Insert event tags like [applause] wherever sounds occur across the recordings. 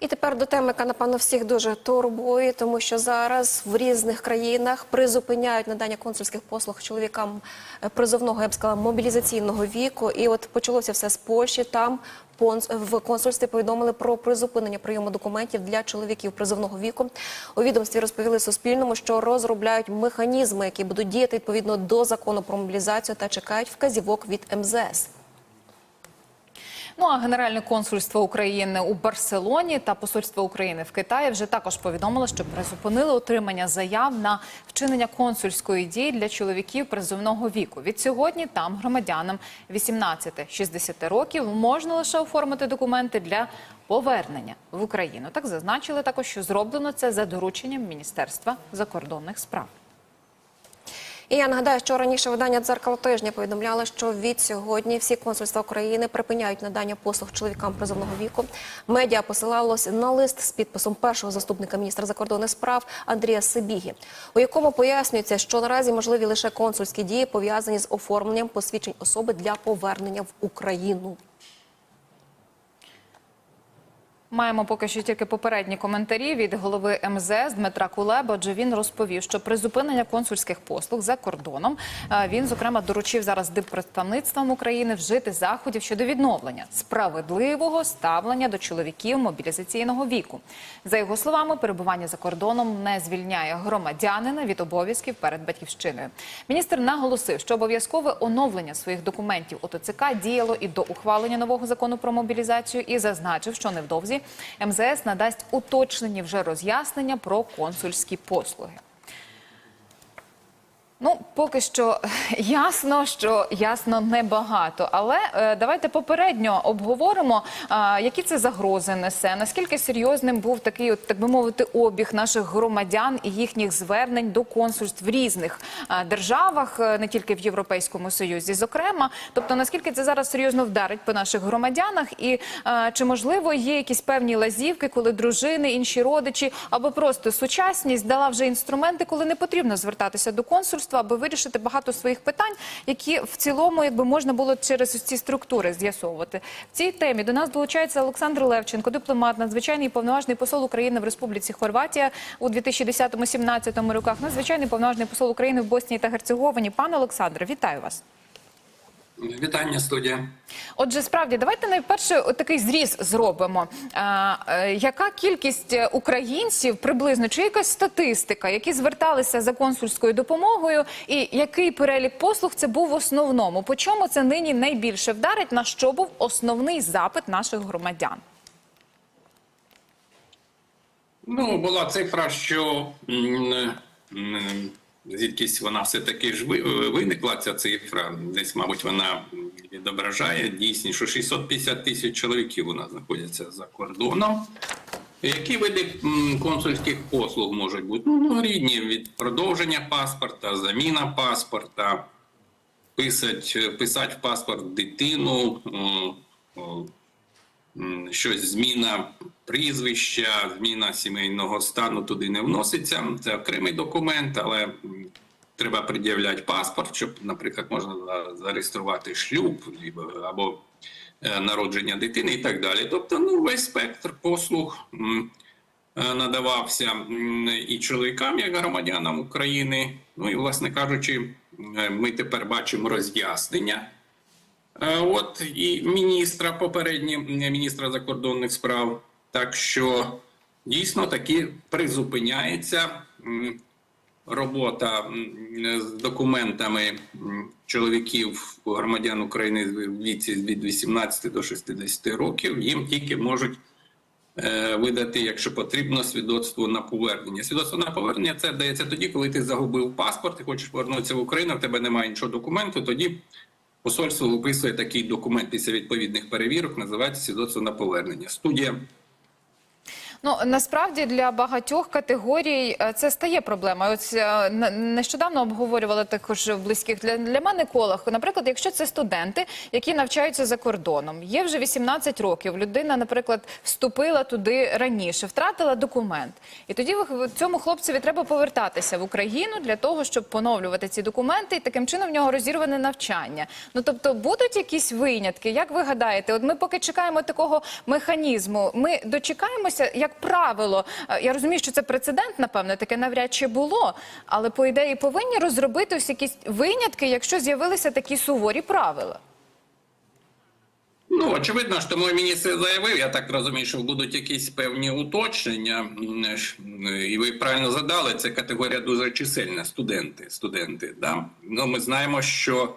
І тепер до теми, яка напевно всіх дуже турбує, тому що зараз в різних країнах призупиняють надання консульських послуг чоловікам е, призовного, я б сказала, мобілізаційного віку. І от почалося все з Польщі. Там в консульстві повідомили про призупинення прийому документів для чоловіків призовного віку. У відомстві розповіли Суспільному, що розробляють механізми, які будуть діяти відповідно до закону про мобілізацію та чекають вказівок від МЗС. Ну а Генеральне консульство України у Барселоні та Посольство України в Китаї вже також повідомили, що призупинили отримання заяв на вчинення консульської дії для чоловіків призовного віку. Від сьогодні там громадянам 18-60 років можна лише оформити документи для повернення в Україну. Так зазначили також, що зроблено це за дорученням Міністерства закордонних справ. І я нагадаю, що раніше видання дзеркало тижня повідомляло, що від сьогодні всі консульства України припиняють надання послуг чоловікам призовного віку. Медіа посилалося на лист з підписом першого заступника міністра закордонних справ Андрія Сибігі, у якому пояснюється, що наразі можливі лише консульські дії пов'язані з оформленням посвідчень особи для повернення в Україну. Маємо поки що тільки попередні коментарі від голови МЗС Дмитра Кулеба. Адже він розповів, що призупинення консульських послуг за кордоном він зокрема доручив зараз диппредставництвам України вжити заходів щодо відновлення справедливого ставлення до чоловіків мобілізаційного віку. За його словами, перебування за кордоном не звільняє громадянина від обов'язків перед батьківщиною. Міністр наголосив, що обов'язкове оновлення своїх документів у ТЦК діяло і до ухвалення нового закону про мобілізацію, і зазначив, що невдовзі МЗС надасть уточнені вже роз'яснення про консульські послуги. Ну, поки що [laughs] ясно, що ясно небагато. Але е, давайте попередньо обговоримо, е, які це загрози несе, наскільки серйозним був такий, от, так би мовити, обіг наших громадян і їхніх звернень до консульств в різних е, державах, е, не тільки в Європейському Союзі, зокрема. Тобто, наскільки це зараз серйозно вдарить по наших громадянах, і е, чи можливо є якісь певні лазівки, коли дружини, інші родичі або просто сучасність дала вже інструменти, коли не потрібно звертатися до консульства, аби вирішити багато своїх питань, які в цілому якби можна було через ці структури з'ясовувати. В цій темі до нас долучається Олександр Левченко, дипломат, надзвичайний повноважний посол України в Республіці Хорватія у 2010-2017 роках. Надзвичайний повноважний посол України в Боснії та Герцеговині. Пане Олександре, вітаю вас. Вітання, студія. Отже, справді, давайте найперше такий зріз зробимо. А, е, яка кількість українців приблизно чи якась статистика, які зверталися за консульською допомогою, і який перелік послуг це був в основному? По чому це нині найбільше вдарить? На що був основний запит наших громадян? Ну, була цифра, що звідкись вона все-таки ж виникла, ця цифра. Десь, мабуть, вона відображає дійсність, що 650 тисяч чоловіків у нас знаходяться за кордоном. Які види консульських послуг можуть бути? Ну, ну, рідні від продовження паспорта, заміна паспорта, писать, писать в паспорт дитину, щось зміна прізвища, зміна сімейного стану туди не вноситься. Це окремий документ, але треба пред'являти паспорт, щоб, наприклад, можна зареєструвати шлюб або е, народження дитини і так далі. Тобто, ну, весь спектр послуг. е, Надавався і чоловікам, як громадянам України. Ну і, власне кажучи, е, ми тепер бачимо роз'яснення От і міністра попередні міністра закордонних справ. Так що дійсно таки призупиняється робота з документами чоловіків громадян України в віці від 18 до 60 років. Їм тільки можуть е, видати, якщо потрібно, свідоцтво на повернення. Свідоцтво на повернення це дається тоді, коли ти загубив паспорт і хочеш повернутися в Україну, в тебе немає іншого документу. Тоді посольство виписує такий документ після відповідних перевірок, називається свідоцтво на повернення. Студія Ну насправді для багатьох категорій е, це стає проблемою. Ось е, нещодавно обговорювали також в близьких для, для мене колах. Наприклад, якщо це студенти, які навчаються за кордоном, є вже 18 років. Людина, наприклад, вступила туди раніше, втратила документ, і тоді цьому хлопцеві треба повертатися в Україну для того, щоб поновлювати ці документи, і таким чином в нього розірване навчання. Ну тобто будуть якісь винятки. Як ви гадаєте, от ми поки чекаємо такого механізму, ми дочекаємося, як правило. е, Я розумію, що це прецедент, напевне, таке навряд чи було. Але по ідеї повинні розробити ось якісь винятки, якщо з'явилися такі суворі правила. Ну, очевидно, що мій міністр заявив, я так розумію, що будуть якісь певні уточнення. Ж, м, І ви правильно задали, це категорія дуже чисельна, студенти. студенти да? ну, ми знаємо, що е,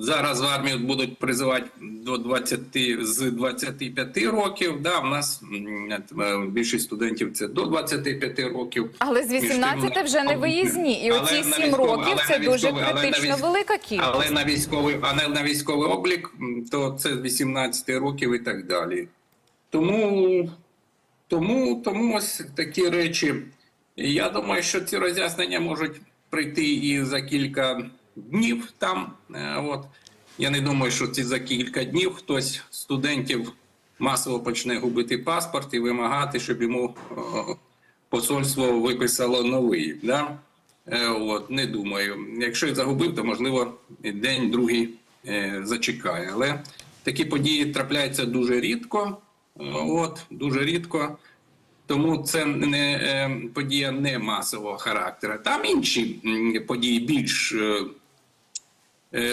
зараз в армію будуть призивати до 20, з 25 років. Да? У нас е, більшість студентів це до 25 років. Але з Між тим, 18 вже не виїзні. І але оці на 7 військовий- років це на дуже військовий- критично військ- велика кількість. Але на військовий, а не на військовий облік, то це з 18 років і так далі. Тому, тому, тому ось такі речі. Я думаю, що ці роз'яснення можуть прийти і за кілька днів там. Е, От. Я не думаю, що ці за кілька днів хтось з студентів масово почне губити паспорт і вимагати, щоб йому е, посольство виписало новий. Да? Е, От, не думаю. Якщо і загубив, то можливо день другий зачекає. Але такі події трапляються дуже рідко. От, дуже рідко. Тому це не подія не масового характеру. Там інші події більш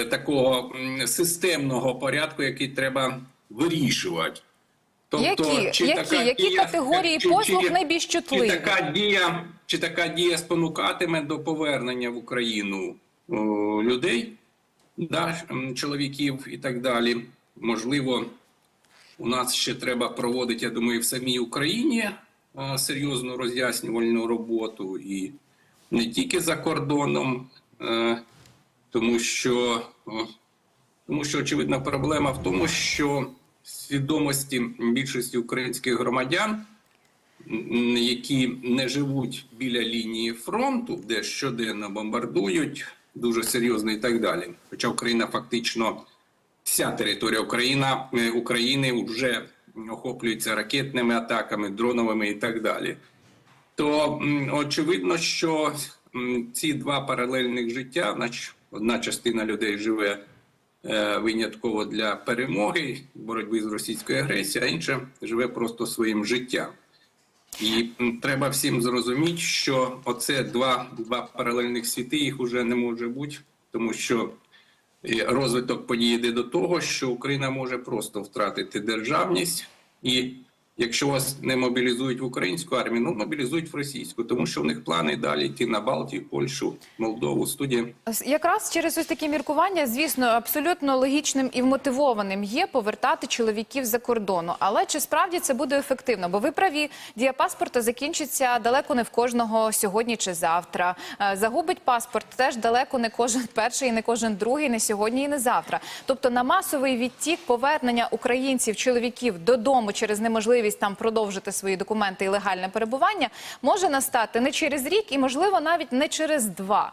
такого системного порядку, який треба вирішувати. Тобто, Які? Які? Які категорії послуг найбільш чутливі? Чи така дія, чи така дія спонукатиме до повернення в Україну о, людей, да, чоловіків і так далі? Можливо, у нас ще треба проводити, я думаю, в самій Україні е, серйозну роз'яснювальну роботу і не тільки за кордоном, е, тому що, тому що очевидна проблема в тому, що свідомості більшості українських громадян, які не живуть біля лінії фронту, де щоденно бомбардують, дуже серйозно і так далі. Хоча Україна фактично вся територія Україна, е, України вже охоплюється ракетними атаками, дроновими і так далі. То очевидно, що ці два паралельних життя, значить, одна частина людей живе е, винятково для перемоги, боротьби з російською агресією, а інша живе просто своїм життям. І треба всім зрозуміти, що оце два, два паралельних світи, їх уже не може бути, тому що е, розвиток подій йде до того, що Україна може просто втратити державність, і якщо вас не мобілізують в українську армію, ну мобілізують в російську, тому що в них плани далі йти на Балтію, Польщу, Молдову, студія. Якраз через ось такі міркування, звісно, абсолютно логічним і вмотивованим є повертати чоловіків за кордону. Але чи справді це буде ефективно? Бо ви праві, дія паспорта закінчиться далеко не в кожного сьогодні чи завтра. Е, Загубить паспорт теж далеко не кожен перший, і не кожен другий, не сьогодні і не завтра. Тобто на масовий відтік повернення українців, чоловіків додому через неможливість там продовжити свої документи і легальне перебування може настати не через рік і, можливо, навіть не через два.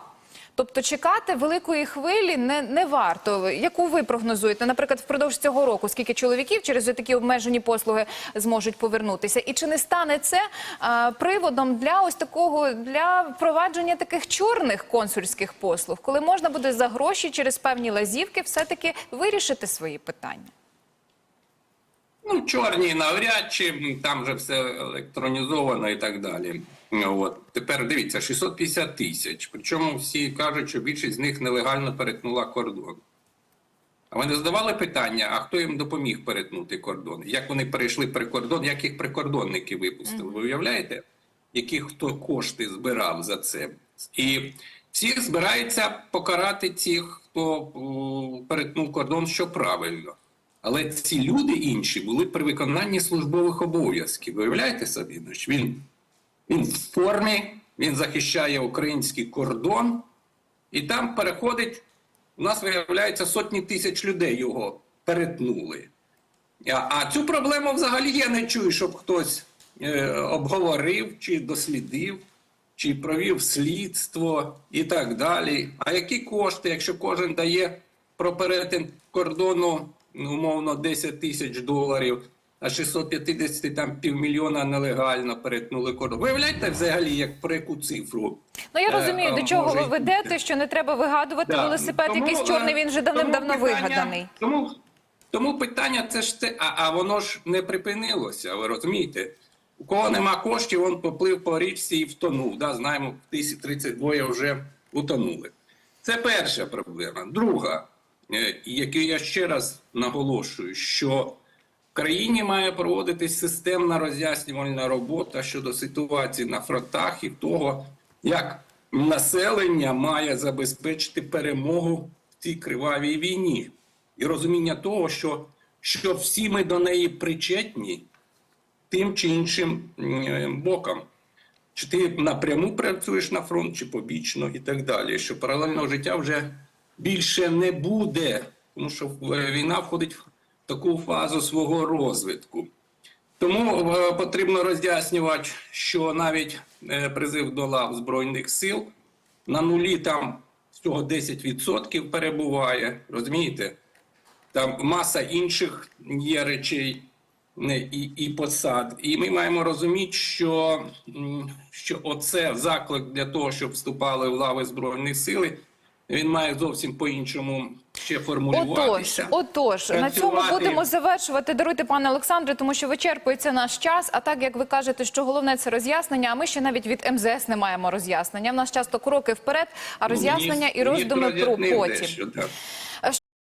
Тобто чекати великої хвилі не, не варто. Яку ви прогнозуєте, наприклад, впродовж цього року, скільки чоловіків через такі обмежені послуги зможуть повернутися? І чи не стане це а, приводом для ось такого для впровадження таких чорних консульських послуг, коли можна буде за гроші через певні лазівки все-таки вирішити свої питання? Ну, чорні навряд чи там вже все електронізовано і так далі. От. Тепер дивіться, 650 тисяч. Причому всі кажуть, що більшість з них нелегально перетнула кордон. А ви не задавали питання, а хто їм допоміг перетнути кордон? Як вони перейшли прикордон, як їх прикордонники випустили? Ви уявляєте, які хто кошти збирав за це? І всіх збирається покарати тих, хто перетнув кордон, що правильно. Але ці люди інші були при виконанні службових обов'язків. Уявляєте собі? Значить, Він, він в формі, він захищає український кордон, і там переходить. У нас виявляється сотні тисяч людей його перетнули. А, а цю проблему взагалі я не чую, щоб хтось е, обговорив чи дослідив, чи провів слідство і так далі. А які кошти, якщо кожен дає про перетин кордону ну, умовно 10 тисяч доларів, а 650 там півмільйона нелегально перетнули кордон. Виявляєте взагалі, як про яку цифру? Ну я е, розумію, до е, чого може ви ведете, що не треба вигадувати Да. велосипед, Тому, якийсь чорний. е, Він вже давним-давно вигаданий. Тому, тому питання це ж те, а, а воно ж не припинилося, ви розумієте? У кого нема коштів, він поплив по річці і втонув. Да? Знаємо, 1032 вже утонули. Це перша проблема. Друга, е, я ще раз наголошую, що в країні має проводитись системна роз'яснювальна робота щодо ситуації на фронтах і того, як населення має забезпечити перемогу в цій кривавій війні. І розуміння того, що, що всі ми до неї причетні тим чи іншим е, боком. Чи ти напряму працюєш на фронт, чи побічно, і так далі. Що паралельного життя вже більше не буде, тому що е, війна входить в таку фазу свого розвитку. Тому е, потрібно роз'яснювати, що навіть е, призив до лав Збройних сил на нулі там всього 10% перебуває. Розумієте? Там маса інших є речей і, і посад. І ми маємо розуміти, що, що оце заклик для того, щоб вступали в лави Збройних сил, він має зовсім по-іншому ще Отож, формулюватися. отож, на цьому будемо завершувати. Даруйте, пане Олександре, тому що вичерпується наш час. А так як ви кажете, що головне це роз'яснення. А ми ще навіть від МЗС не маємо роз'яснення. В нас часто кроки вперед, а роз'яснення і роздуми про потім. дещо, так.